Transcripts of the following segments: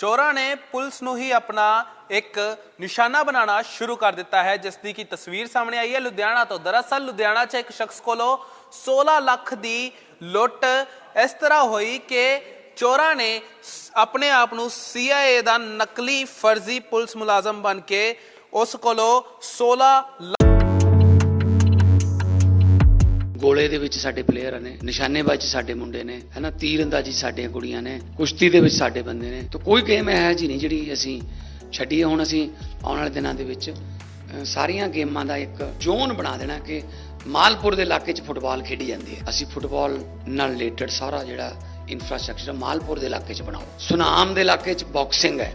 ਚੋਰਾਂ ਨੇ ਪੁਲਿਸ ਨੂੰ ਹੀ ਆਪਣਾ ਇੱਕ ਨਿਸ਼ਾਨਾ ਬਣਾਉਣਾ ਸ਼ੁਰੂ ਕਰ ਦਿੱਤਾ ਹੈ, ਜਿਸ ਦੀ ਕੀ ਤਸਵੀਰ ਸਾਹਮਣੇ ਆਈ ਹੈ। ਲੁਧਿਆਣਾ ਤੋਂ ਦਰਅਸਲ ਲੁਧਿਆਣਾ 'ਚ ਇੱਕ ਸ਼ਖਸ ਕੋਲੋਂ 16 ਲੱਖ ਦੀ ਲੁੱਟ ਇਸ ਤਰ੍ਹਾਂ ਹੋਈ ਕਿ ਚੋਰਾਂ ਨੇ ਆਪਣੇ ਆਪ ਨੂੰ CIA ਦਾ ਨਕਲੀ ਫਰਜ਼ੀ ਪੁਲਿਸ ਮੁਲਾਜ਼ਮ ਬਣ ਕੇ ਉਸ ਕੋਲੋਂ 16 ਲੱਖ ਗੋਲੇ ਦੇ ਵਿੱਚ ਸਾਡੇ ਪਲੇਅਰ ਨੇ, ਨਿਸ਼ਾਨੇਬਾਜ਼ੀ 'ਚ ਸਾਡੇ ਮੁੰਡੇ ਨੇ ਹੈਨਾ ਤੀਰਅੰਦਾਜ਼ੀ 'ਚ ਸਾਡੀਆਂ ਕੁੜੀਆਂ ਨੇ, ਕੁਸ਼ਤੀ ਦੇ ਵਿੱਚ ਸਾਡੇ ਬੰਦੇ ਨੇ। ਤਾਂ ਕੋਈ ਗੇਮ ਹੈ ਜੀ ਨਹੀਂ ਜਿਹੜੀ ਅਸੀਂ ਛੱਡੀਏ। ਹੁਣ ਅਸੀਂ ਆਉਣ ਵਾਲੇ ਦਿਨਾਂ ਦੇ ਵਿੱਚ ਸਾਰੀਆਂ ਗੇਮਾਂ ਦਾ ਇੱਕ ਜ਼ੋਨ ਬਣਾ ਦੇਣਾ ਕਿ ਮਾਲਪੁਰ ਦੇ ਇਲਾਕੇ 'ਚ ਫੁੱਟਬਾਲ ਖੇਡੀ ਜਾਂਦੀ ਹੈ। ਅਸੀਂ ਫੁੱਟਬਾਲ ਨਾਲ ਰਿਲੇਟਡ ਸਾਰਾ ਜਿਹੜਾ ਇਨਫਰਾਸਟ੍ਰਕਚਰ ਮਾਲਪੁਰ ਦੇ ਇਲਾਕੇ 'ਚ ਬਣਾਓ। ਸੁਨਾਮ ਦੇ ਇਲਾਕੇ 'ਚ ਬਾਕਸਿੰਗ ਹੈ।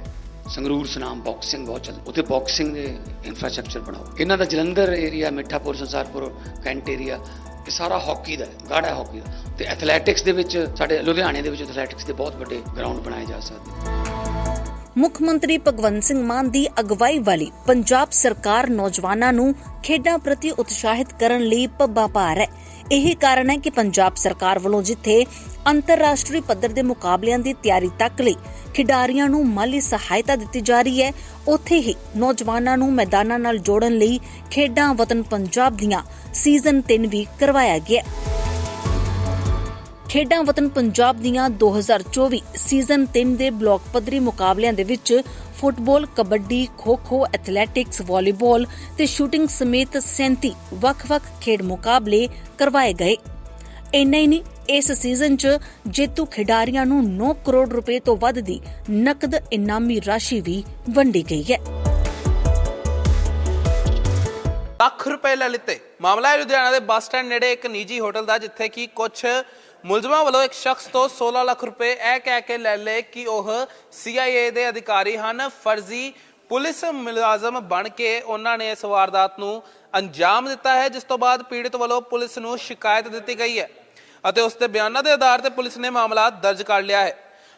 ਸੰਗਰੂਰ, ਸੁਨਾਮ ਬਾਕਸਿੰਗ ਬਹੁਤ ਚੱਲ, ਉੱਥੇ ਬਾਕਸਿੰਗ ਦੇ ਇਨਫਰਾਸਟ੍ਰਕਚਰ ਬਣਾਓ। ਇਹਨਾਂ ਦਾ Jalandhar area Mithapur, Sansarpur, cantt area ਇਹ ਸਾਰਾ ਹਾਕੀ ਦਾ, ਗਾੜਾ ਹਾਕੀ ਦਾ। ਤੇ ਐਥਲੈਟਿਕਸ ਦੇ ਵਿੱਚ, ਸਾਡੇ ਲੁਧਿਆਣੇ ਦੇ ਵਿੱਚ ਐਥਲੈਟਿਕਸ ਦੇ ਬਹੁਤ ਵੱਡੇ ਗਰਾਊਂਡ ਬਣਾਏ ਜਾ ਸਕਦੇ ਮੁੱਖ ਮੰਤਰੀ ਭਗਵੰਤ ਸਿੰਘ ਮਾਨ ਦੀ ਅਗਵਾਈ ਵਾਲੀ ਪੰਜਾਬ ਸਰਕਾਰ ਨੌਜਵਾਨਾਂ ਨੂੰ ਖੇਡਾਂ ਪ੍ਰਤੀ ਉਤਸ਼ਾਹਿਤ ਕਰਨ ਲਈ ਪੱਬਾਂ ਭਾਰ ਹੈ। ਇਹ ਕਾਰਨ ਹੈ ਕਿ ਪੰਜਾਬ ਸਰਕਾਰ ਵੱਲੋਂ ਜਿੱਥੇ ਅੰਤਰਰਾਸ਼ਟਰੀ ਪੱਧਰ ਦੇ ਮੁਕਾਬਲਿਆਂ ਦੀ ਤਿਆਰੀ ਤੱਕ ਲਈ ਖਿਡਾਰੀਆਂ ਨੂੰ ਮਾਲੀ ਸਹਾਇਤਾ ਦਿੱਤੀ ਜਾ ਰਹੀ ਹੈ, ਉੱਥੇ ਹੀ ਨੌਜਵਾਨਾਂ ਨੂੰ ਮੈਦਾਨਾਂ ਨਾਲ ਜੋੜਨ ਲਈ ਖੇਡਾਂ ਵਤਨ ਪੰਜਾਬ ਦੀਆਂ ਸੀਜ਼ਨ 3 ਵੀ ਕਰਵਾਇਆ ਗਿਆ ਹੈ। ਖੇਡਾਂ ਵਤਨ ਪੰਜਾਬ ਦੀਆਂ 2024 ਸੀਜ਼ਨ 3 ਦੇ ਬਲਾਕ ਪੱਧਰੀ ਮੁਕਾਬਲਿਆਂ ਦੇ ਵਿੱਚ football, kabaddi, kho-kho, athletics, volleyball ਤੇ ਸ਼ੂਟਿੰਗ ਸਮੇਤ 37 ਵੱਖ-ਵੱਖ ਖੇਡ ਮੁਕਾਬਲੇ ਕਰਵਾਏ ਗਏ। ਇੰਨਾ ਹੀ ਨਹੀਂ ਇਸ ਸੀਜ਼ਨ 'ਚ ਜੇਤੂ ਖਿਡਾਰੀਆਂ ਨੂੰ 9 ਕਰੋੜ ਰੁਪਏ ਤੋਂ ਵੱਧ ਦੀ ਨਕਦ ਇਨਾਮੀ ਰਾਸ਼ੀ ਵੀ ਵੰਡੀ ਗਈ ਹੈ। ਲੱਖ ਰੁਪਏ ਲੈ ਲਿੱਤੇ ਮਾਮਲਾ ਹੈ ਲੁਧਿਆਣਾ ਦੇ ਬੱਸ ਸਟੈਂਡ ਨੇੜੇ ਇੱਕ ਨਿੱਜੀ ਹੋਟਲ ਦਾ ਜਿੱਥੇ ਕਿ ਕੁਝ ਮੁਲਜ਼ਮਾਂ ਵੱਲੋਂ ਇੱਕ ਸ਼ਖਸ ਤੋਂ 16 ਲੱਖ ਰੁਪਏ ਇਹ ਕਹਿ ਕੇ ਲੈ ਲਏ ਕਿ ਉਹ CIA ਦੇ ਅਧਿਕਾਰੀ ਹਨ। ਫਰਜ਼ੀ ਪੁਲਿਸ ਮੁਲਾਜ਼ਮ ਬਣ ਕੇ ਉਹਨਾਂ ਨੇ ਇਸ ਵਾਰਦਾਤ ਨੂੰ ਅੰਜਾਮ ਦਿੱਤਾ ਹੈ, ਜਿਸ ਤੋਂ ਬਾਅਦ ਪੀੜਤ ਵੱਲੋਂ ਪੁਲਿਸ ਨੂੰ ਸ਼ਿਕਾਇਤ ਦਿੱਤੀ ਗਈ ਹੈ ਅਤੇ ਉਸ ਦੇ ਬਿਆਨਾਂ ਦੇ ਆਧਾਰ ਤੇ ਪੁਲਿਸ ਨੇ ਮਾਮਲਾ ਦਰਜ ਕਰ ਲਿਆ ਹੈ।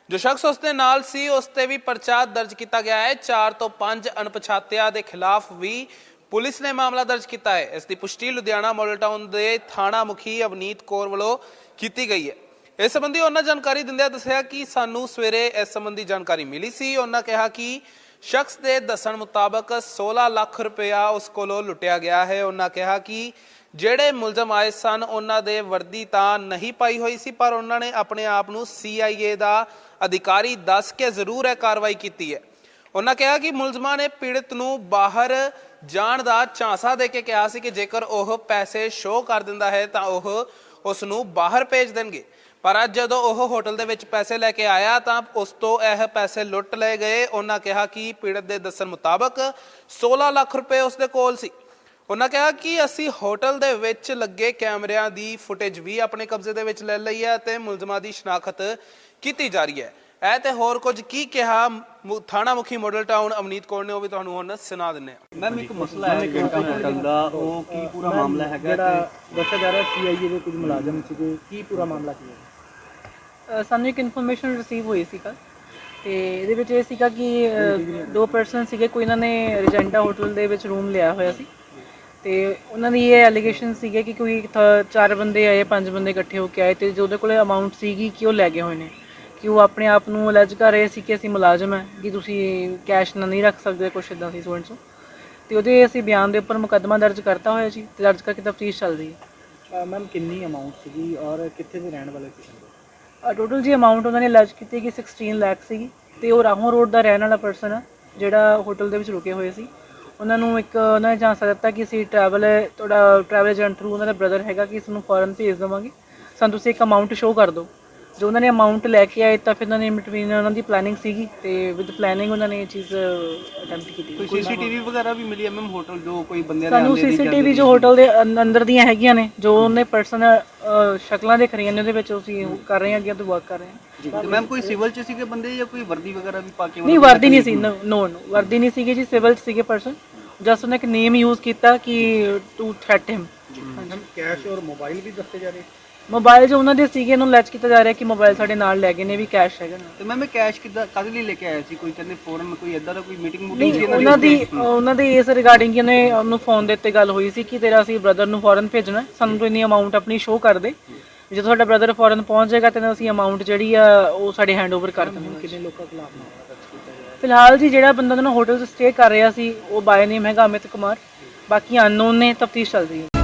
ਜੋ ਸ਼ਖਸ ਉਸ ਦੇ ਨਾਲ ਸੀ, ਉਸ ਤੇ ਵੀ ਪਰਚਾ ਦਰਜ ਕੀਤਾ ਗਿਆ ਹੈ। 4 ਤੋਂ 5 ਅਣਪਛਾਤਿਆਂ ਦੇ ਖਿਲਾਫ ਵੀ ਪੁਲਿਸ ਨੇ ਮਾਮਲਾ ਦਰਜ ਕੀਤਾ ਹੈ। ਇਸ ਦੀ ਪੁਸ਼ਟੀ ਲੁਧਿਆਣਾ ਮਾਡਲ ਟਾਊਨ ਦੇ ਥਾਣਾ ਮੁਖੀ ਅਵਨੀਤ ਕੌਰ ਵੱਲੋਂ ਕੀਤੀ ਗਈ ਹੈ। ਇਸ ਸੰਬੰਧੀ ਉਹਨਾਂ ਜਾਣਕਾਰੀ ਦਿੰਦਿਆਂ ਦੱਸਿਆ ਕਿ ਸਾਨੂੰ ਸਵੇਰੇ ਇਸ ਸੰਬੰਧੀ ਜਾਣਕਾਰੀ ਮਿਲੀ ਸੀ। ਉਹਨਾਂ ਕਿਹਾ ਕਿ ਸ਼ਖਸ ਦੇ ਦੱਸਣ ਮੁਤਾਬਕ 16 ਲੱਖ ਰੁਪਇਆ ਉਸ ਕੋਲੋਂ ਲੁੱਟਿਆ ਗਿਆ ਹੈ। ਉਹਨਾਂ ਕਿਹਾ ਕਿ ਜਿਹੜੇ ਮੁਲਜ਼ਮ ਆਏ ਸਨ, ਉਹਨਾਂ ਦੇ ਵਰਦੀ ਤਾਂ ਨਹੀਂ ਪਾਈ ਹੋਈ ਸੀ, ਪਰ ਉਹਨਾਂ ਨੇ ਆਪਣੇ ਆਪ ਨੂੰ CIA ਦਾ ਅਧਿਕਾਰੀ ਦੱਸ ਕੇ ਜ਼ਰੂਰ ਇਹ ਕਾਰਵਾਈ ਕੀਤੀ ਹੈ। ਉਹਨਾਂ ਕਿਹਾ ਕਿ ਮੁਲਜ਼ਮਾਂ ਨੇ ਪੀੜਤ ਨੂੰ ਬਾਹਰ ਜਾਣ ਦਾ ਝਾਂਸਾ ਦੇ ਕੇ ਕਿਹਾ ਸੀ ਕਿ ਜੇਕਰ ਉਹ ਪੈਸੇ ਸ਼ੋਅ ਕਰ ਦਿੰਦਾ ਹੈ, ਤਾਂ ਉਹ ਉਸ ਨੂੰ ਬਾਹਰ ਭੇਜ ਦੇਣਗੇ। ਪਰ ਅੱਜ ਜਦੋਂ ਉਹ ਹੋਟਲ ਦੇ ਵਿੱਚ ਪੈਸੇ ਲੈ ਕੇ ਆਇਆ ਤਾਂ ਉਸ ਤੋਂ ਇਹ ਪੈਸੇ ਲੁੱਟ ਲਏ ਗਏ। ਉਹਨਾਂ ਕਿਹਾ ਕਿ ਪੀੜਤ ਦੇ ਦੱਸਣ ਮੁਤਾਬਕ 16 ਲੱਖ ਰੁਪਏ ਉਸ ਦੇ ਕੋਲ ਸੀ। ਉਹਨਾਂ ਕਿਹਾ ਕਿ ਅਸੀਂ ਹੋਟਲ ਦੇ ਵਿੱਚ ਲੱਗੇ ਕੈਮਰਿਆਂ ਦੀ ਫੁਟੇਜ ਵੀ ਆਪਣੇ ਕਬਜ਼ੇ ਦੇ ਵਿੱਚ ਲੈ ਲਈ ਹੈ ਤੇ ਮੁਲਜ਼ਮਾਂ ਦੀ ਸ਼ਨਾਖਤ ਕੀਤੀ ਜਾ ਰਹੀ ਹੈ। ਇਹ ਤੇ ਹੋਰ ਕੁਝ ਕੀ ਕਿਹਾ ਮੁ- ਥਾਣਾ ਮੁਖੀ ਮਾਡਲ ਟਾਊਨ ਅਮਨੀਤ ਕੌਰ ਨੇ ਉਹ ਵੀ ਤੁਹਾਨੂੰ ਹੁਣ ਸੁਣਾ ਦਿੰਨੇ ਆ ਮੈਮ ਇੱਕ ਮਸਲਾ ਹੈ ਕਿਹੜਾ ਹੋਟਲ ਦਾ ਉਹ ਕੀ ਪੂਰਾ ਮਾਮਲਾ ਹੈਗਾ ਜਿਹੜਾ ਦੱਸਿਆ ਜਾ ਰਿਹਾ ਸੀਆਈਏ ਦੇ ਕੁਝ ਮੁਲਾਜ਼ਮ ਸੀਗੇ ਕੀ ਪੂਰਾ ਮਾਮਲਾ ਕੀ ਹੈ? ਅ, ਸਾਨੂੰ ਇੱਕ ਇਨਫੋਰਮੇਸ਼ਨ ਰਿਸੀਵ ਹੋਈ ਸੀ ਕੱਲ ਤੇ ਇਹਦੇ ਵਿੱਚ ਇਹ ਸੀਗਾ ਕਿ ਅ, ਦੋ ਪਰਸਨ ਸੀਗੇ ਕੋਈ ਇਹਨਾਂ ਨੇ ਰਜੈਂਟਾ ਹੋਟਲ ਦੇ ਵਿੱਚ ਰੂਮ ਲਿਆ ਹੋਇਆ ਸੀ ਤੇ ਉਹਨਾਂ ਦੀ ਇਹ ਐਲੀਗੇਸ਼ਨ ਸੀਗੇ ਕਿ ਕੋਈ ਥ- ਚਾਰ ਬੰਦੇ ਆਏ ਪੰਜ ਬੰਦੇ ਇਕੱਠੇ ਹੋ ਕੇ ਆਏ ਤੇ ਜੋ ਉਹਦੇ ਕੋਲੇ ਅਮਾਉਂਟ ਸੀਗੀ ਕਿ ਉਹ ਲੈ ਗਏ ਹੋਏ ਨੇ। ਕਿ ਉਹ ਆਪਣੇ ਆਪ ਨੂੰ ਅਲੈਜ ਕਰ ਰਹੇ ਸੀ ਕਿ ਅਸੀਂ ਮੁਲਾਜ਼ਮ ਹੈ ਕਿ ਤੁਸੀਂ ਕੈਸ਼ ਨਾ ਨਹੀਂ ਰੱਖ ਸਕਦੇ ਕੁਛ ਇਦਾਂ ਸੀ ਸੋ ਤੇ ਉਹਦੇ ਅਸੀਂ ਬਿਆਨ ਦੇ ਉੱਪਰ ਮੁਕੱਦਮਾ ਦਰਜ ਕਰਤਾ ਹੋਇਆ ਜੀ ਤੇ ਦਰਜ ਕਰਕੇ ਤਫਤੀਸ਼ ਚੱਲ ਰਹੀ ਹੈ। ਮੈਮ ਕਿੰਨੀ ਅਮਾਉਂਟ ਸੀਗੀ ਔਰ ਕਿੱਥੇ ਦੇ ਰਹਿਣ ਵਾਲੇ ਸੀ? ਟੋਟਲ ਜੀ ਅਮਾਉਂਟ ਉਹਨਾਂ ਨੇ ਅਲੈਜ ਕੀਤੀ ਕਿ 16 ਲੱਖ ਸੀਗੀ ਤੇ ਉਹ ਰਾਹੋਂ ਰੋਡ ਦਾ ਰਹਿਣ ਵਾਲਾ ਪਰਸਨ ਆ ਜਿਹੜਾ ਹੋਟਲ ਦੇ ਵਿੱਚ ਰੁਕੇ ਹੋਏ ਸੀ। ਉਹਨਾਂ ਨੂੰ ਇੱਕ ਉਹਨਾਂ ਨੇ ਝਾਂਸਾ ਦਿੱਤਾ ਕਿ ਅਸੀਂ ਟਰੈਵਲ ਤੁਹਾਡਾ ਟਰੈਵਲ ਏਜੰਟ ਥਰੂ ਉਹਨਾਂ ਦਾ ਬ੍ਰਦਰ ਹੈਗਾ ਕਿ ਇਸ ਨੂੰ ਫੋਰਨ ਭੇਜ ਦੇਵਾਂਗੇ। ਸਾਨੂੰ ਤੁਸੀਂ ਇੱਕ ਅਮਾਉਂਟ ਸ਼ੋਅ ਕਰ ਦਿਓ। ਜੋ ਉਹਨਾਂ ਨੇ ਅਮਾਉਂਟ ਲੈ ਕੇ ਆਏ ਤਾਂ ਫਿਰ ਉਹਨਾਂ ਨੇ ਬਿਟਵੀਨ ਉਹਨਾਂ ਦੀ ਪਲੈਨਿੰਗ ਸੀਗੀ ਤੇ ਵਿਦ ਪਲੈਨਿੰਗ ਉਹਨਾਂ ਨੇ ਇਹ ਚੀਜ਼ ਅਟੈਂਪਟ ਕੀਤੀ। ਕੋਈ ਸੀਸੀਟੀਵੀ ਵਗੈਰਾ ਵੀ ਮਿਲੀ ਹੈ ਮੈਮ ਹੋਟਲ ਜੋ ਕੋਈ ਬੰਦਿਆਂ ਦੇ ਸਾਨੂੰ ਆਉਂਦੇ ਦੀ ਸੀਸੀਟੀਵੀ ਜੋ ਹੋਟਲ ਦੇ ਅੰ- ਅੰਦਰ ਦੀਆਂ ਹੈਗੀਆਂ ਨੇ ਜੋ ਉਹਨੇ ਪਰਸਨ ਸ਼ਕਲਾਂ ਦੇਖ ਰਹੀਆਂ ਨੇ ਉਹਦੇ ਵਿੱਚ ਅਸੀਂ ਉਹ ਕਰ ਰਹੇ ਹਾਂ ਅੱਗੇ ਤੋਂ ਵਰਕ ਕਰ ਰਹੇ ਹਾਂ। ਤੇ ਮੈਮ ਕੋਈ ਸਿਵਲ ਚ ਸੀਗੇ ਬੰਦੇ ਜਾਂ ਕੋਈ ਵਰਦੀ ਵਗੈਰਾ ਵੀ ਪਾ ਕੇ ਨਹੀਂ ਵਰਦੀ ਨਹੀਂ ਸੀ ਨੋ ਨੋ ਵਰਦੀ ਨਹੀਂ ਸੀਗੀ ਜੀ ਸਿਵਲ ਸੀਗੇ ਪਰਸਨ ਜਸਟ ਉਹਨੇ ਇੱਕ ਨੇਮ ਯੂਜ਼ ਕੀਤਾ ਕਿ to threat him ma'am cash ਔਰ ਮੋਬਾਈਲ ਵੀ ਦੱਸੇ ਜਾ ਰਹੇ। ਮੋਬਾਈਲ ਜੋ ਉਹਨਾਂ ਦੇ ਸੀਗੇ ਇਹਨੂੰ ਲੈਚ ਕੀਤਾ ਜਾ ਰਿਹਾ ਕਿ ਮੋਬਾਈਲ ਸਾਡੇ ਨਾਲ ਲੈ ਗਏ ਨੇ ਵੀ ਕੈਸ਼ ਹੈਗਾ ਨਾਲ ਤੇ ਮੈਮ ਇਹ ਕੈਸ਼ ਕਿੱਦਾਂ ਕਾਹਦੇ ਲਈ ਲੈ ਕੇ ਆਇਆ ਸੀ? ਕੋਈ ਕਹਿੰਦੇ ਫੋਰਨ ਕੋਈ ਇਦਾਂ ਦਾ ਕੋਈ ਮੀਟਿੰਗ ਮੂਟਿੰਗ ਨਹੀਂ ਸੀ ਉਹਨਾਂ ਦੀ ਉਹਨਾਂ ਦੀ ਇਸ ਰਿਗਾਰਡਿੰਗ ਕਿ ਉਹਨੇ ਉਹਨੂੰ ਫੋਨ ਦੇ ਉੱਤੇ ਗੱਲ ਹੋਈ ਸੀ ਕਿ ਤੇਰਾ ਅਸੀਂ ਬ੍ਰਦਰ ਨੂੰ ਫੋਰਨ ਭੇਜਣਾ ਹੈ, ਸਾਨੂੰ ਤੂੰ ਇੰਨੀ ਅਮਾਉਂਟ ਆਪਣੀ ਸ਼ੋਅ ਕਰ ਦੇ। ਜਦੋਂ ਤੁਹਾਡਾ ਬ੍ਰਦਰ ਫੋਰਨ ਪਹੁੰਚ ਜਾਏਗਾ ਤੈਨੂੰ ਅਸੀਂ ਅਮਾਉਂਟ ਜਿਹੜੀ ਆ ਉਹ ਸਾਡੇ ਹੈਂਡਓਵਰ ਕਰ ਦੇਵਾਂਗੇ। ਕਿੰਨੇ ਲੋਕਾਂ ਖਿਲਾਫ? ਫਿਲਹਾਲ ਜੀ ਜਿਹੜਾ ਬੰਦਾ ਉਹਨਾਂ ਹੋਟਲ 'ਚ ਸਟੇ ਕਰ ਰਿਹਾ ਸੀ ਉਹ ਬਾਏ ਨੇਮ ਹੈਗਾ ਅਮਿਤ ਕੁਮਾਰ। ਬਾਕੀ ਅਨਨੋਨ ਨੇ ਤਫਤੀਸ਼ ਚੱਲ ਰਹੀ ਹੈ।